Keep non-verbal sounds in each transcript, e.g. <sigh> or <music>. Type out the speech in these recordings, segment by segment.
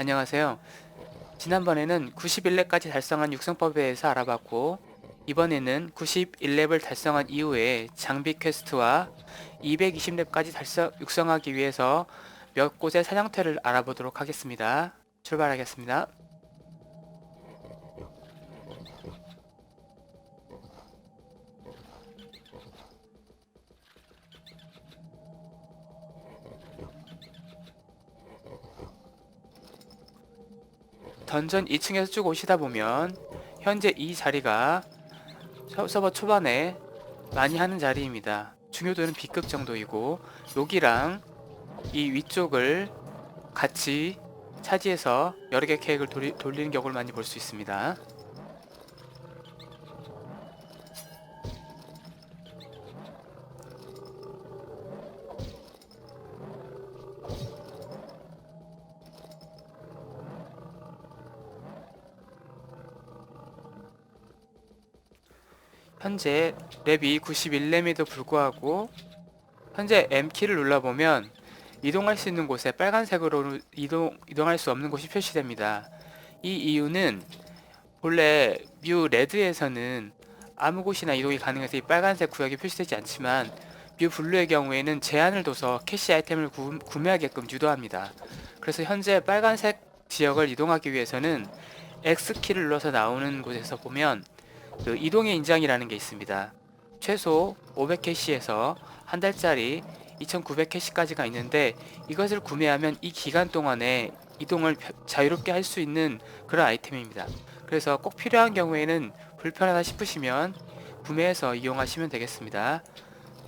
안녕하세요. 지난번에는 91렙까지 달성한 육성법에 대해서 알아봤고 이번에는 91렙을 달성한 이후에 장비 퀘스트와 220렙까지 달성 육성하기 위해서 몇 곳의 사냥터를 알아보도록 하겠습니다. 출발하겠습니다. 던전 2층에서 쭉 오시다 보면 현재 이 자리가 서- 서버 초반에 많이 하는 자리입니다. 중요도는 B급 정도이고 여기랑 이 위쪽을 같이 차지해서 여러 개 계획을 돌리, 돌리는 경우를 많이 볼 수 있습니다. 현재 랩이 91렘에도 불구하고 현재 M키를 눌러보면 이동할 수 있는 곳에 빨간색으로 이동, 이동할 수 없는 곳이 표시됩니다. 이 이유는 본래 뮤 레드에서는 아무 곳이나 이동이 가능해서 이 빨간색 구역이 표시되지 않지만 뮤 블루의 경우에는 제한을 둬서 캐시 아이템을 구, 구매하게끔 유도합니다. 그래서 현재 빨간색 지역을 이동하기 위해서는 X키를 눌러서 나오는 곳에서 보면 그 이동의 인장이라는 게 있습니다. 최소 500캐시에서 한 달짜리 2,900캐시까지가 있는데 이것을 구매하면 이 기간 동안에 이동을 펴- 자유롭게 할 수 있는 그런 아이템입니다. 그래서 꼭 필요한 경우에는 불편하다 싶으시면 구매해서 이용하시면 되겠습니다.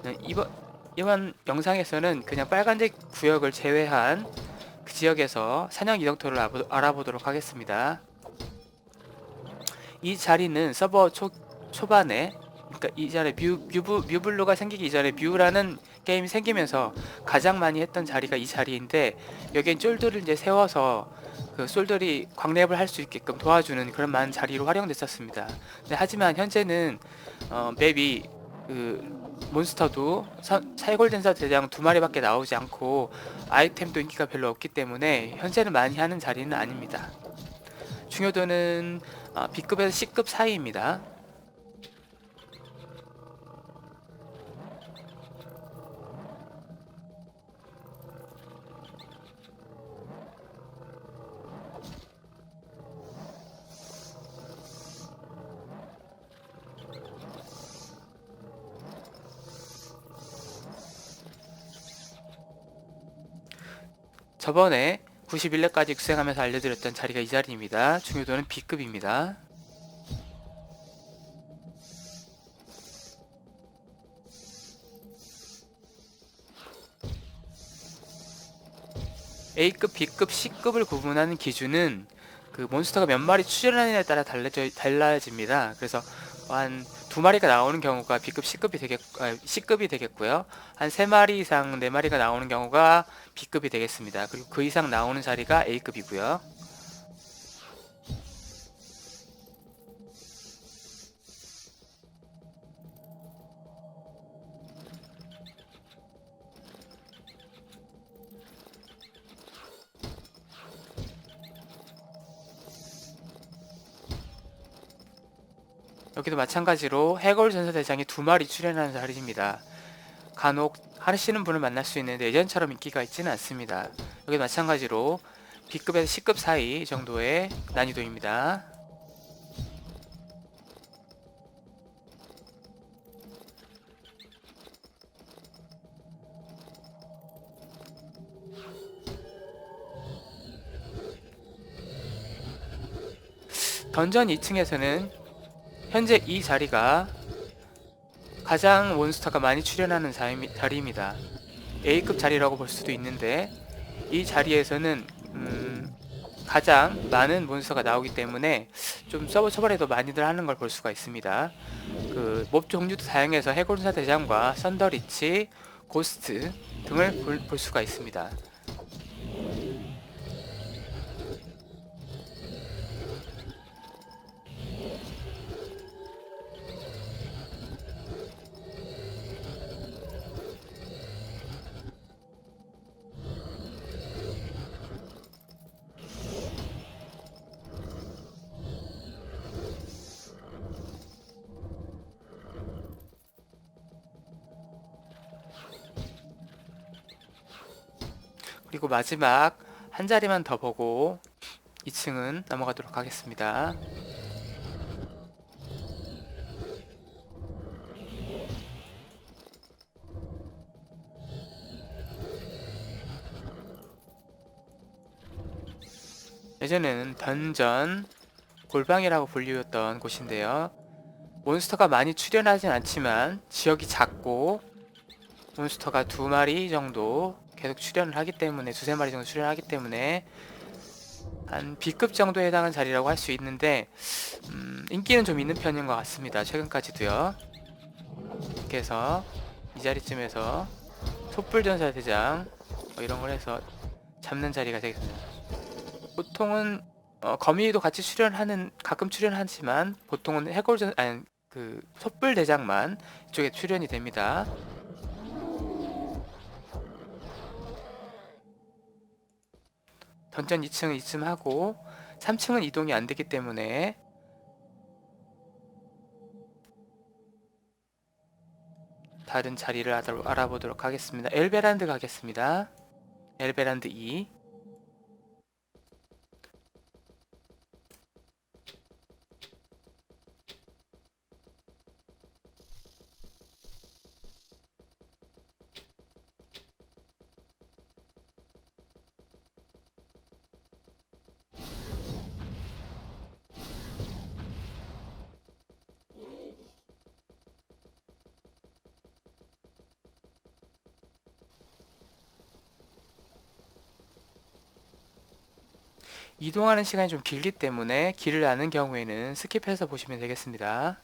네, 이번 이번 영상에서는 그냥 빨간색 구역을 제외한 그 지역에서 사냥 이동토를 알아보- 알아보도록 하겠습니다. 이 자리는 서버 초, 초반에 그러니까 이 전에 뮤, 뮤브, 뮤블루가 생기기 이전에 뮤라는 게임이 생기면서 가장 많이 했던 자리가 이 자리인데 여기엔 쫄들을 이제 세워서 그 솔들이 광랩을 할 수 있게끔 도와주는 그런 많은 자리로 활용됐었습니다. 근데 하지만 현재는 어, 맵이 그 몬스터도 선- 사이골den사 대장 두 마리밖에 나오지 않고 아이템도 인기가 별로 없기 때문에 현재는 많이 하는 자리는 아닙니다. 중요도는 어, B급에서 C급 사이입니다. 저번에 91렙까지 육생하면서 알려드렸던 자리가 이 자리입니다. 중요도는 B급입니다. A급, B급, C급을 구분하는 기준은 그 몬스터가 몇 마리 출연하느냐에 따라 달라져, 달라집니다. 그래서 한 두 마리가 나오는 경우가 B급, C급이 되겠, 아, C급이 되겠고요. 한 세 마리 이상, 네 마리가 나오는 경우가 B급이 되겠습니다. 그리고 그 이상 나오는 자리가 A급이고요. 여기도 마찬가지로 해골 전사 대장이 두 마리 출연하는 자리입니다. 간혹 하시는 분을 만날 수 있는데 예전처럼 인기가 있지는 않습니다. 여기 마찬가지로 B급에서 C급 사이 정도의 난이도입니다. 던전 2층에서는 현재 이 자리가 가장 몬스터가 많이 출연하는 자리- 자리입니다. A급 자리라고 볼 수도 있는데 이 자리에서는 음, 가장 많은 몬스터가 나오기 때문에 좀 서버 초반에도 많이들 하는 걸 볼 수가 있습니다. 그 몹 종류도 다양해서 해골사 대장과 썬더리치, 고스트 등을 볼, 볼 수가 있습니다. 마지막 한 자리만 더 보고 2층은 넘어가도록 하겠습니다. 예전에는 던전 골방이라고 불리웠던 곳인데요. 몬스터가 많이 출현하진 않지만 지역이 작고 몬스터가 두 마리 정도 계속 출현을 하기 때문에 두세 마리 정도 출현하기 때문에 한 B급 정도에 해당하는 자리라고 할 수 있는데 음, 인기는 좀 있는 편인 것 같습니다. 최근까지도요. 그래서 이 자리쯤에서 촛불전사 대장 뭐 이런 걸 해서 잡는 자리가 되겠습니다. 보통은 어, 거미도 같이 출연하는 가끔 출연하지만 보통은 해골전 아니 그 촛불 대장만 이쪽에 출연이 됩니다. 던전 2층은 이쯤 하고 3층은 이동이 안 되기 때문에 다른 자리를 알아- 알아보도록 하겠습니다. 엘베란드 가겠습니다. 엘베란드 2 이동하는 시간이 좀 길기 때문에 길을 아는 경우에는 스킵해서 보시면 되겠습니다.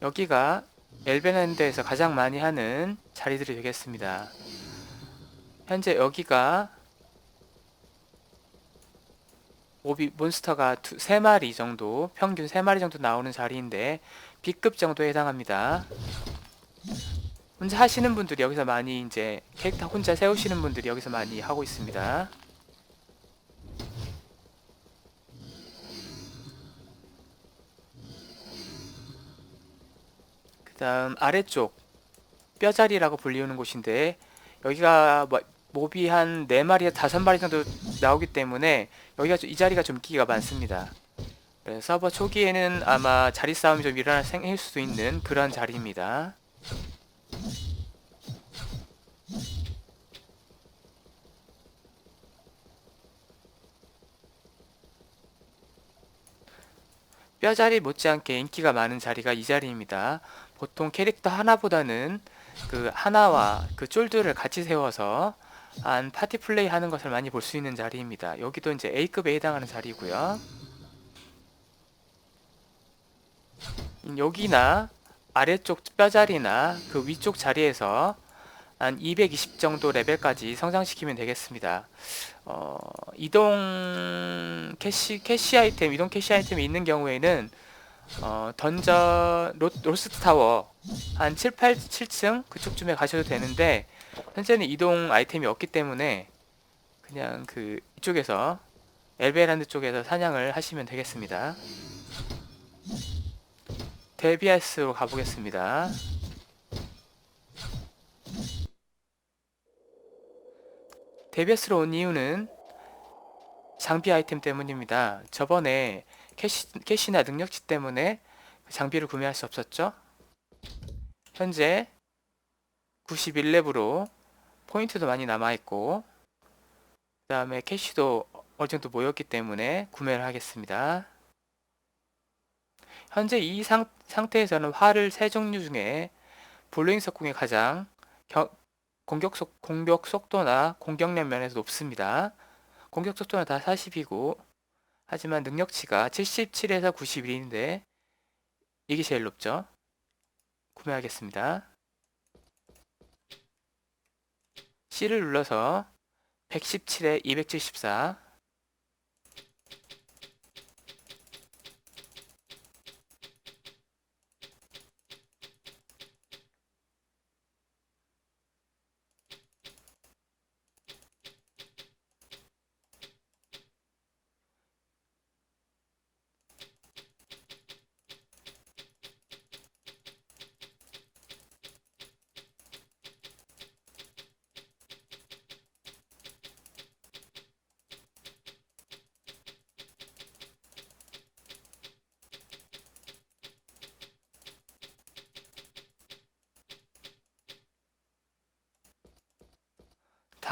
여기가 엘베란드에서 가장 많이 하는 자리들이 되겠습니다. 현재 여기가 몹이 몬스터가 두, 세 마리 정도 평균 세 마리 정도 나오는 자리인데 B급 정도에 해당합니다. 혼자 하시는 분들이 여기서 많이 이제 캐릭터 혼자 세우시는 분들이 여기서 많이 하고 있습니다. 그 다음 아래쪽 뼈자리라고 불리우는 곳인데 여기가 뭐 몹이 한 4마리, 5마리 정도 나오기 때문에 여기가 좀- 이 자리가 좀 인기가 많습니다. 네, 서버 초기에는 아마 자리 싸움이 좀 일어날 생길 수도 있는 그런 자리입니다. 뼈자리 못지않게 인기가 많은 자리가 이 자리입니다. 보통 캐릭터 하나보다는 그 하나와 그 쫄들을 같이 세워서 한 파티 플레이 하는 것을 많이 볼 수 있는 자리입니다. 여기도 이제 A급에 해당하는 자리고요. 음, 여기나 아래쪽 뼈자리나 그 위쪽 자리에서 한 220 정도 레벨까지 성장시키면 되겠습니다. 어, 이동 캐시 캐시 아이템, 이동 캐시 아이템이 있는 경우에는 어, 던전 로, 로스트 타워 한 7, 8, 7층 그쪽쯤에 가셔도 되는데 현재는 이동 아이템이 없기 때문에 그냥 그 이쪽에서 엘베란드 쪽에서 사냥을 하시면 되겠습니다. 데비아스로 가보겠습니다. 데비아스로 온 이유는 장비 아이템 때문입니다. 저번에 캐시, 캐시나 능력치 때문에 그 장비를 구매할 수 없었죠? 현재 91렙으로 포인트도 많이 남아있고 그 다음에 캐시도 어느 정도 모였기 때문에 구매를 하겠습니다. 현재 이 상, 상태에서는 활을 세 종류 중에 블루잉 석궁이 가장 겨, 공격, 속, 공격 속도나 공격력 면에서 높습니다. 공격 속도는 다 40이고 하지만 능력치가 77에서 91인데 이게 제일 높죠. 구매하겠습니다. C를 눌러서 117에 274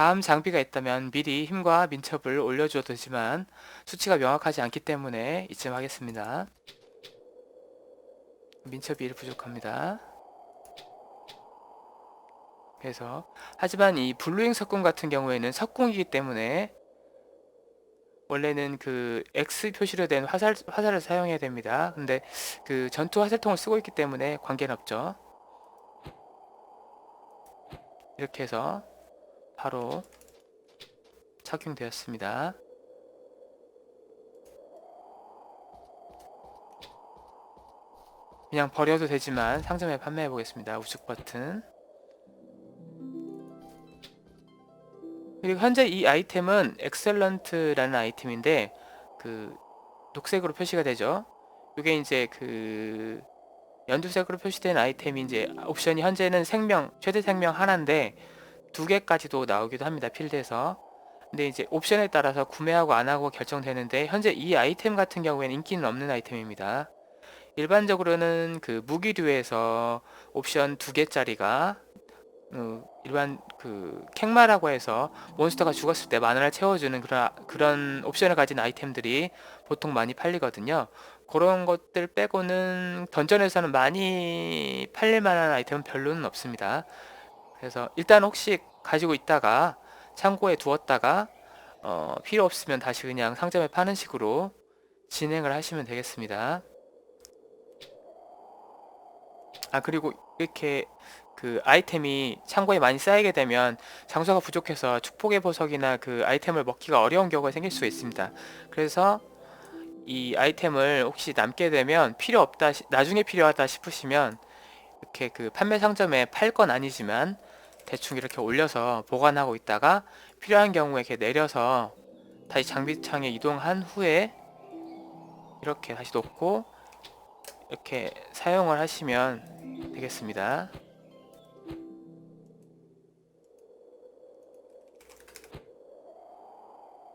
다음 장비가 있다면 미리 힘과 민첩을 올려줘도 되지만 수치가 명확하지 않기 때문에 이쯤 하겠습니다. 민첩이 1 부족합니다. 그래서 하지만 이 블루잉 석궁 같은 경우에는 석궁이기 때문에 원래는 그 X 표시로 된 화살 화살을 사용해야 됩니다. 근데 그 전투 화살통을 쓰고 있기 때문에 관계는 없죠. 이렇게 해서 바로 착용되었습니다. 그냥 버려도 되지만 상점에 판매해 보겠습니다. 우측 버튼. 그리고 현재 이 아이템은 엑셀런트라는 아이템인데 그 녹색으로 표시가 되죠. 이게 이제 그 연두색으로 표시된 아이템이 이제 옵션이 현재는 생명 최대 생명 하나인데 두 개까지도 나오기도 합니다. 필드에서. 근데 이제 옵션에 따라서 구매하고 안 하고 결정되는데 현재 이 아이템 같은 경우에는 인기는 없는 아이템입니다. 일반적으로는 그 무기류에서 옵션 두 개짜리가 어, 일반 그 캥마라고 해서 몬스터가 죽었을 때 마늘을 채워주는 그런 그런 옵션을 가진 아이템들이 보통 많이 팔리거든요. 그런 것들 빼고는 던전에서는 많이 팔릴 만한 아이템은 별로는 없습니다. 그래서 일단 혹시 가지고 있다가 창고에 두었다가 어, 필요 없으면 다시 그냥 상점에 파는 식으로 진행을 하시면 되겠습니다. 아 그리고 이렇게 그 아이템이 창고에 많이 쌓이게 되면 장소가 부족해서 축복의 보석이나 그 아이템을 먹기가 어려운 경우가 생길 수 있습니다. 그래서 이 아이템을 혹시 남게 되면 필요 없다 나중에 필요하다 싶으시면 이렇게 그 판매 상점에 팔 건 아니지만 대충 이렇게 올려서 보관하고 있다가 필요한 경우에 이렇게 내려서 다시 장비창에 이동한 후에 이렇게 다시 놓고 이렇게 사용을 하시면 되겠습니다.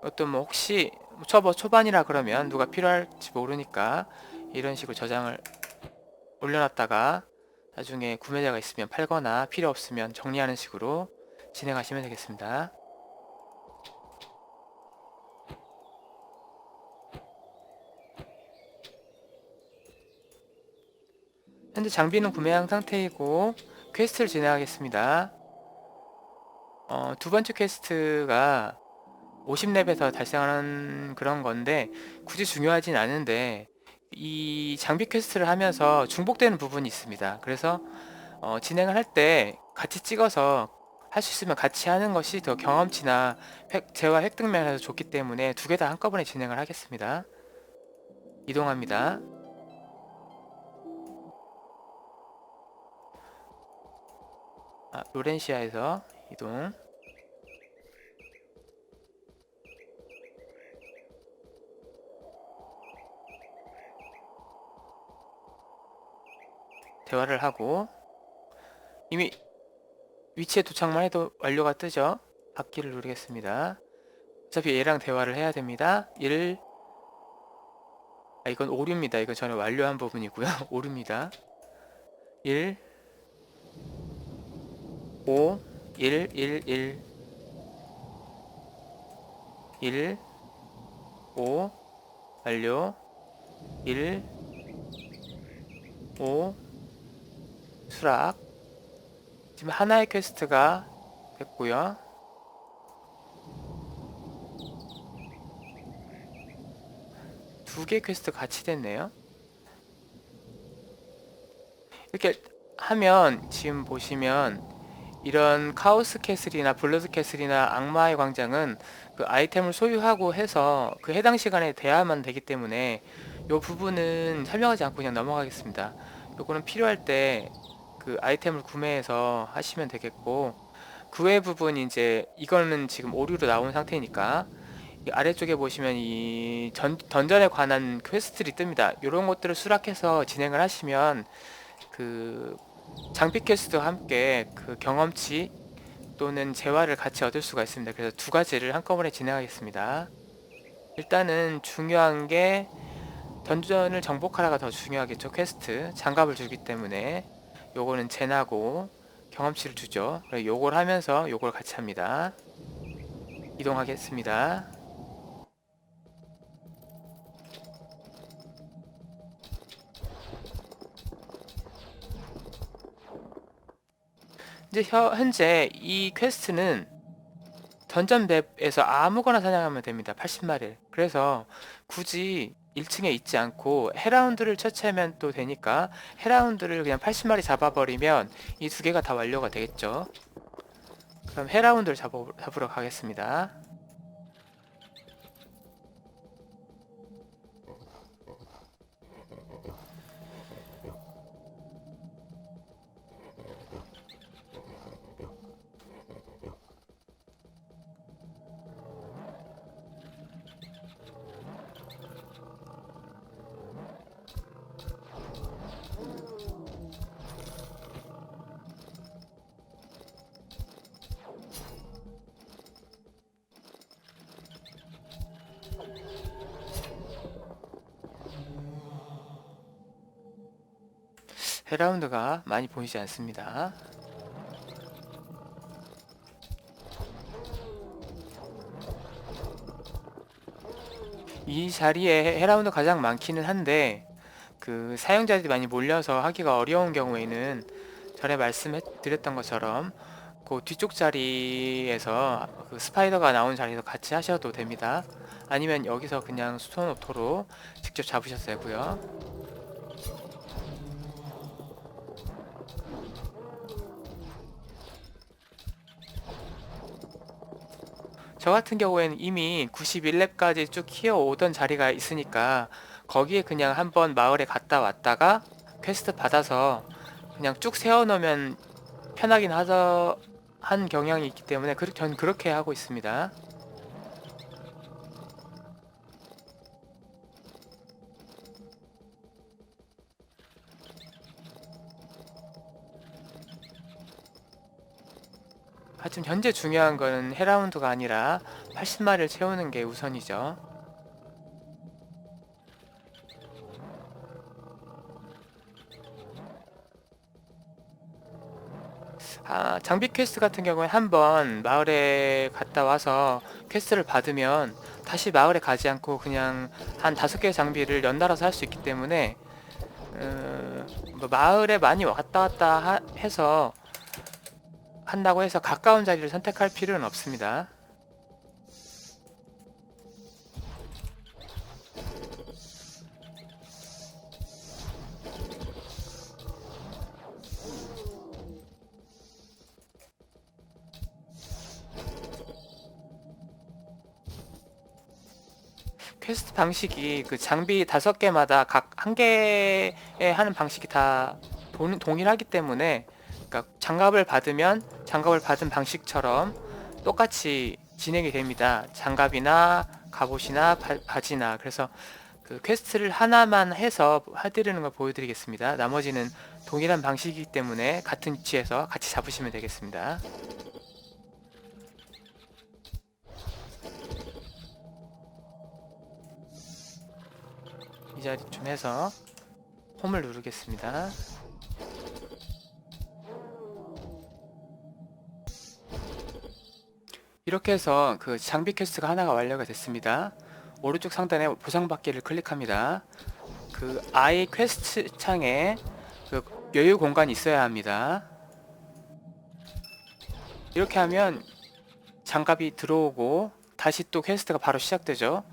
어떤 뭐 혹시 초보 초반이라 그러면 누가 필요할지 모르니까 이런 식으로 저장을 올려놨다가 나중에 구매자가 있으면 팔거나 필요 없으면 정리하는 식으로 진행하시면 되겠습니다. 현재 장비는 구매한 상태이고 퀘스트를 진행하겠습니다. 어, 두 번째 퀘스트가 50렙에서 달성하는 그런 건데 굳이 중요하진 않은데 이 장비 퀘스트를 하면서 중복되는 부분이 있습니다. 그래서 어, 진행을 할 때 같이 찍어서 할 수 있으면 같이 하는 것이 더 경험치나 획, 재화 획득 면에서 좋기 때문에 두 개 다 한꺼번에 진행을 하겠습니다. 이동합니다. 아, 로렌시아에서 이동. 대화를 하고 이미 위치에 도착만 해도 완료가 뜨죠. 바퀴를 누르겠습니다. 어차피 얘랑 대화를 해야 됩니다. 1 아, 이건 오류입니다. 이건 전에 완료한 부분이고요. <laughs> 오류입니다. 1 5 1 1 1 1 5 완료 1 5 수락. 지금 하나의 퀘스트가 됐고요. 두 개 퀘스트 같이 됐네요. 이렇게 하면 지금 보시면 이런 카오스 캐슬이나 블러드 캐슬이나 악마의 광장은 그 아이템을 소유하고 해서 그 해당 시간에 돼야만 되기 때문에 이 부분은 설명하지 않고 그냥 넘어가겠습니다. 요거는 필요할 때 그 아이템을 구매해서 하시면 되겠고 그 외 부분 이제 이거는 지금 오류로 나온 상태니까 이 아래쪽에 보시면 이 전, 던전에 관한 퀘스트들이 뜹니다. 이런 것들을 수락해서 진행을 하시면 그 장비 퀘스트와 함께 그 경험치 또는 재화를 같이 얻을 수가 있습니다. 그래서 두 가지를 한꺼번에 진행하겠습니다. 일단은 중요한 게 던전을 정복하라가 더 중요하겠죠. 퀘스트 장갑을 주기 때문에 요거는 젠하고 경험치를 주죠. 요걸 하면서 요걸 같이 합니다. 이동하겠습니다. 이제 혀- 현재 이 퀘스트는 던전 맵에서 아무거나 사냥하면 됩니다. 80마리를. 그래서 굳이 1층에 있지 않고 헤라운드를 처치하면 또 되니까 헤라운드를 그냥 80마리 잡아버리면 이 두 개가 다 완료가 되겠죠. 그럼 헤라운드를 잡아, 잡으러 가겠습니다. 헤라운드가 많이 보이지 않습니다. 이 자리에 헤라운드 가장 많기는 한데 그 사용자들이 많이 몰려서 하기가 어려운 경우에는 전에 말씀드렸던 것처럼 그 뒤쪽 자리에서 그 스파이더가 나온 자리에서 같이 하셔도 됩니다. 아니면 여기서 그냥 스톤 오토로 직접 잡으셔도 되고요. 저 같은 경우에는 이미 91렙까지 쭉 키워오던 자리가 있으니까 거기에 그냥 한번 마을에 갔다 왔다가 퀘스트 받아서 그냥 쭉 세워놓으면 편하긴 하더 한 경향이 있기 때문에 그, 전 그렇게 하고 있습니다. 하여튼 현재 중요한 거는 헤라운드가 아니라 80마리를 채우는 게 우선이죠. 아, 장비 퀘스트 같은 경우에 한번 마을에 갔다 와서 퀘스트를 받으면 다시 마을에 가지 않고 그냥 한 다섯 개의 장비를 연달아서 할 수 있기 때문에 어, 뭐 마을에 많이 왔다 갔다 하- 해서 한다고 해서 가까운 자리를 선택할 필요는 없습니다. 퀘스트 방식이 그 장비 다섯 개마다 각 한 개에 하는 방식이 다 동, 동일하기 때문에 그러니까 장갑을 받으면 장갑을 받은 방식처럼 똑같이 진행이 됩니다. 장갑이나 갑옷이나 바, 바지나 그래서 그 퀘스트를 하나만 해서 해드리는 걸 보여드리겠습니다. 나머지는 동일한 방식이기 때문에 같은 위치에서 같이 잡으시면 되겠습니다. 이 자리 좀 해서 홈을 누르겠습니다. 이렇게 해서 그 장비 퀘스트가 하나가 완료가 됐습니다. 오른쪽 상단에 보상받기를 클릭합니다. 그 아이 퀘스트 창에 그 여유 공간이 있어야 합니다. 이렇게 하면 장갑이 들어오고 다시 또 퀘스트가 바로 시작되죠.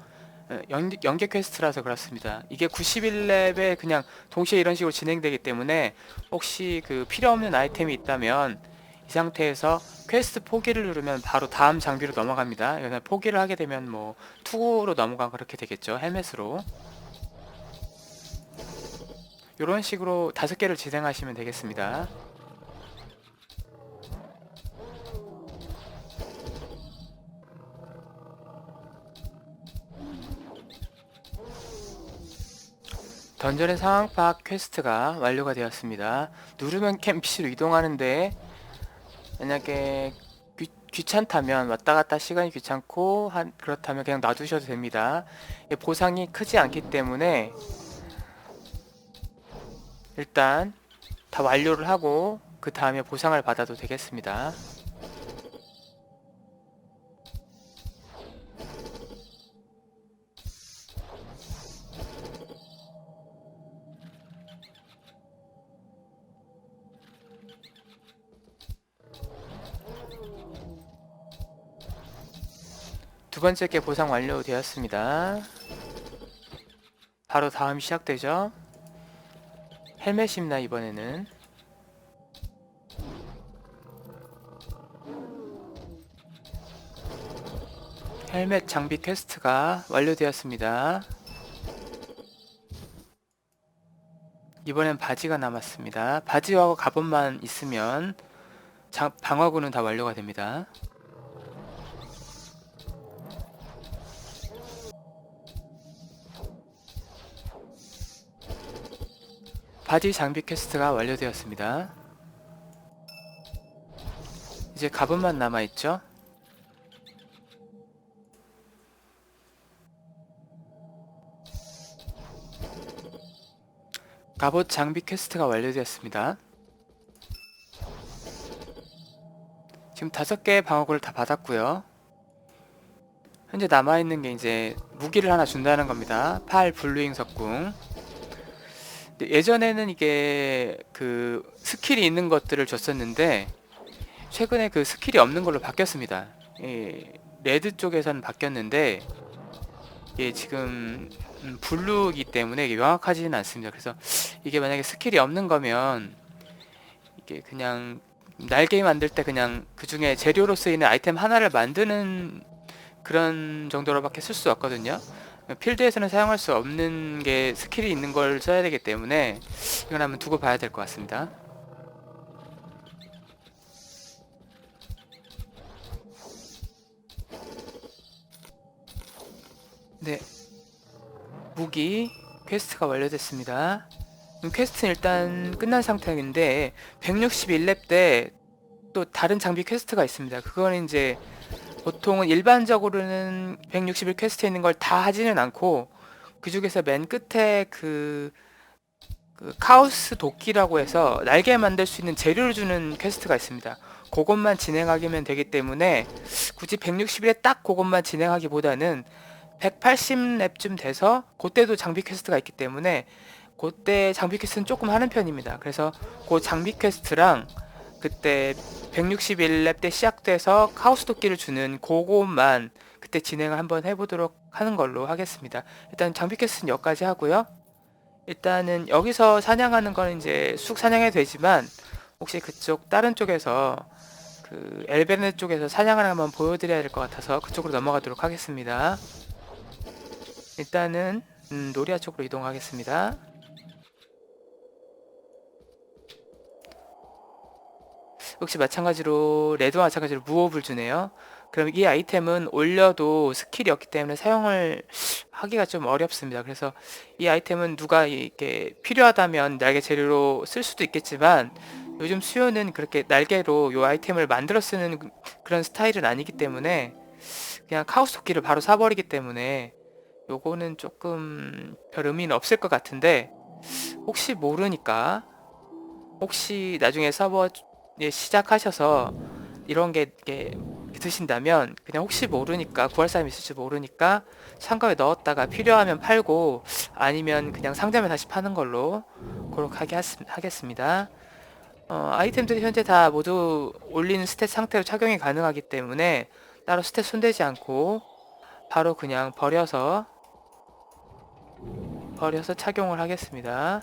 어, 연, 연계 퀘스트라서 그렇습니다. 이게 91렙에 그냥 동시에 이런 식으로 진행되기 때문에 혹시 그 필요 없는 아이템이 있다면 이 상태에서 퀘스트 포기를 누르면 바로 다음 장비로 넘어갑니다. 포기를 하게 되면 뭐 투구로 넘어가 그렇게 되겠죠. 헬멧으로. 이런 식으로 다섯 개를 진행하시면 되겠습니다. 던전의 상황 파악 퀘스트가 완료가 되었습니다. 누르면 캠피로 이동하는데 만약에 귀, 귀찮다면 왔다 갔다 시간이 귀찮고 한, 그렇다면 그냥 놔두셔도 됩니다. 보상이 크지 않기 때문에 일단 다 완료를 하고 그 다음에 보상을 받아도 되겠습니다. 번째 게 보상 완료되었습니다. 바로 다음 시작되죠. 헬멧입니다 이번에는. 헬멧 장비 퀘스트가 완료되었습니다. 이번엔 바지가 남았습니다. 바지와 갑옷만 있으면 장- 방어구는 다 완료가 됩니다. 바지 장비 퀘스트가 완료되었습니다. 이제 갑옷만 남아있죠? 갑옷 장비 퀘스트가 완료되었습니다. 지금 다섯 개의 방어구를 다 받았고요. 현재 남아있는 게 이제 무기를 하나 준다는 겁니다. 팔 블루잉 석궁. 예전에는 이게 그 스킬이 있는 것들을 줬었는데 최근에 그 스킬이 없는 걸로 바뀌었습니다. 예, 레드 쪽에서는 바뀌었는데 예, 지금 음, 블루이기 때문에 명확하지는 않습니다. 그래서 이게 만약에 스킬이 없는 거면 이게 그냥 날개 만들 때 그냥 그 중에 재료로 쓰이는 아이템 하나를 만드는 그런 정도로밖에 쓸 수 없거든요. 필드에서는 사용할 수 없는 게 스킬이 있는 걸 써야 되기 때문에 이건 한번 두고 봐야 될 것 같습니다. 네. 무기 퀘스트가 완료됐습니다. 음, 퀘스트는 일단 끝난 상태인데 161렙 때 또 다른 장비 퀘스트가 있습니다. 그거는 이제 보통은 일반적으로는 161 퀘스트에 있는 걸 다 하지는 않고 그 중에서 맨 끝에 그, 그 카오스 도끼라고 해서 날개 만들 수 있는 재료를 주는 퀘스트가 있습니다. 그것만 진행하기면 되기 때문에 굳이 161에 딱 그것만 진행하기보다는 180렙쯤 돼서 그때도 장비 퀘스트가 있기 때문에 그때 장비 퀘스트는 조금 하는 편입니다. 그래서 그 장비 퀘스트랑 그때 161렙 때 시작돼서 카오스 도끼를 주는 그것만 그때 진행을 한번 해보도록 하는 걸로 하겠습니다. 일단 장비 퀘스트는 여기까지 하고요. 일단은 여기서 사냥하는 거는 이제 쑥 사냥해도 되지만 혹시 그쪽 다른 쪽에서 그 엘베르네 쪽에서 사냥을 한번 보여드려야 될 것 같아서 그쪽으로 넘어가도록 하겠습니다. 일단은 음, 노리아 쪽으로 이동하겠습니다. 역시 마찬가지로 레드와 마찬가지로 무호흡을 주네요. 그럼 이 아이템은 올려도 스킬이 없기 때문에 사용을 하기가 좀 어렵습니다. 그래서 이 아이템은 누가 이렇게 필요하다면 날개 재료로 쓸 수도 있겠지만 요즘 수요는 그렇게 날개로 이 아이템을 만들어 쓰는 그런 스타일은 아니기 때문에 그냥 카오스 토끼를 바로 사버리기 때문에 요거는 조금 별 의미는 없을 것 같은데 혹시 모르니까 혹시 나중에 서버 예, 시작하셔서 이런 게 이렇게 드신다면 그냥 혹시 모르니까 구할 사람이 있을지 모르니까 창고에 넣었다가 필요하면 팔고 아니면 그냥 상점에 다시 파는 걸로 그렇게 하게 하겠습니다. 어, 아이템들이 현재 다 모두 올린 스탯 상태로 착용이 가능하기 때문에 따로 스탯 손대지 않고 바로 그냥 버려서 버려서 착용을 하겠습니다.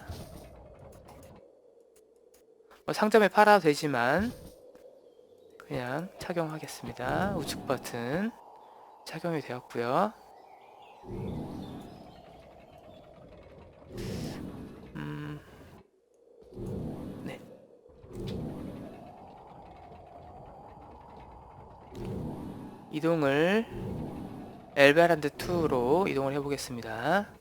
뭐 상점에 팔아도 되지만 그냥 착용하겠습니다. 우측 버튼 착용이 되었고요. 음, 네. 이동을 엘베란드 2로 이동을 해보겠습니다.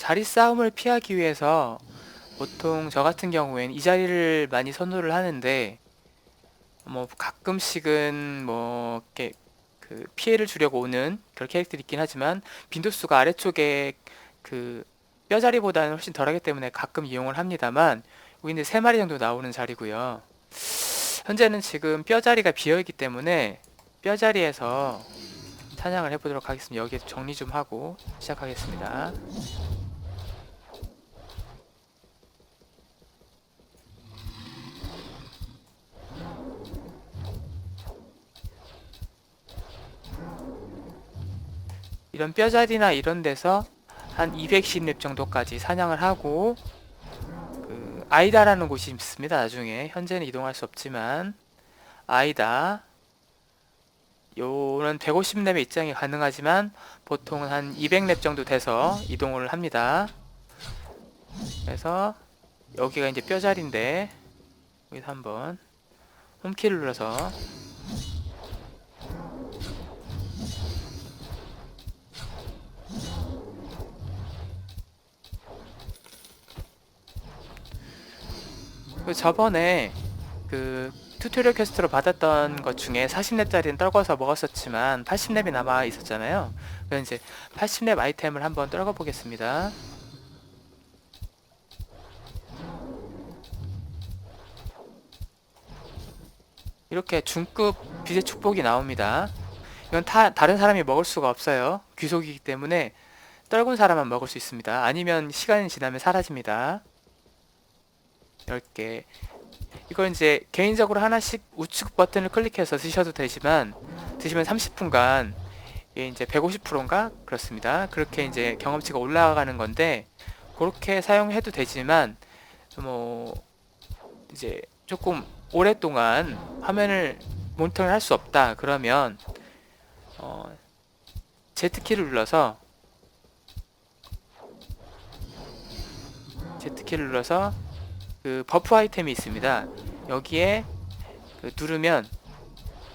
자리 싸움을 피하기 위해서 보통 저 같은 경우에는 이 자리를 많이 선호를 하는데 뭐 가끔씩은 뭐 이렇게 그 피해를 주려고 오는 그런 캐릭터들이 있긴 하지만 빈도수가 아래쪽에 그 뼈자리보다는 훨씬 덜하기 때문에 가끔 이용을 합니다만 여기는 세 마리 정도 나오는 자리고요. 현재는 지금 뼈자리가 비어있기 때문에 뼈자리에서 사냥을 해보도록 하겠습니다. 여기에 정리 좀 하고 시작하겠습니다. 이런 뼈자리나 이런 데서 한 210렙 정도까지 사냥을 하고 그 아이다라는 곳이 있습니다. 나중에 현재는 이동할 수 없지만 아이다 요는 150렙의 입장이 가능하지만 보통 한 200렙 정도 돼서 이동을 합니다. 그래서 여기가 이제 뼈자리인데 여기서 한번 홈키를 눌러서 저번에 그 튜토리얼 퀘스트로 받았던 것 중에 40렙짜리는 떨궈서 먹었었지만 80렙이 남아 있었잖아요. 그래서 이제 80렙 아이템을 한번 떨궈 보겠습니다. 이렇게 중급 빛의 축복이 나옵니다. 이건 타, 다른 사람이 먹을 수가 없어요. 귀속이기 때문에 떨군 사람만 먹을 수 있습니다. 아니면 시간이 지나면 사라집니다. 10개 이걸 이제 개인적으로 하나씩 우측 버튼을 클릭해서 드셔도 되지만 드시면 30분간 이게 이제 150%인가 그렇습니다. 그렇게 이제 경험치가 올라가는 건데 그렇게 사용해도 되지만 뭐 이제 조금 오랫동안 화면을 모니터링 할수 없다 그러면 어 Z키를 눌러서 Z키를 눌러서 그 버프 아이템이 있습니다. 여기에 그 누르면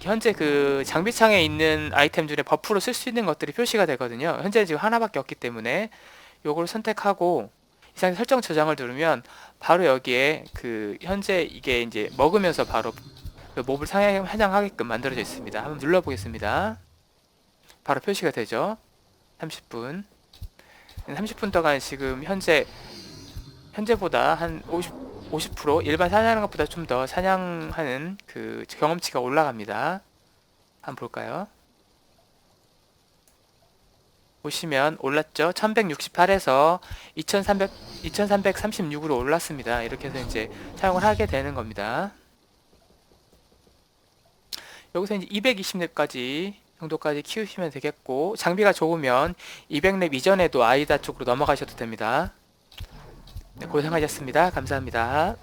현재 그 장비창에 있는 아이템 중에 버프로 쓸 수 있는 것들이 표시가 되거든요. 현재 지금 하나밖에 없기 때문에 요걸 선택하고 이상 설정 저장을 누르면 바로 여기에 그 현재 이게 이제 먹으면서 바로 그 몹을 사냥하게끔 만들어져 있습니다. 한번 눌러보겠습니다. 바로 표시가 되죠. 30분. 30분 동안 지금 현재 현재보다 한 50, 50% 일반 사냥하는 것보다 좀 더 사냥하는 그 경험치가 올라갑니다. 한번 볼까요? 보시면 올랐죠? 1168에서 2300, 2336으로 올랐습니다. 이렇게 해서 이제 사용을 하게 되는 겁니다. 여기서 이제 220렙까지 정도까지 키우시면 되겠고 장비가 좋으면 200렙 이전에도 아이다 쪽으로 넘어가셔도 됩니다. 네, 고생하셨습니다. 감사합니다.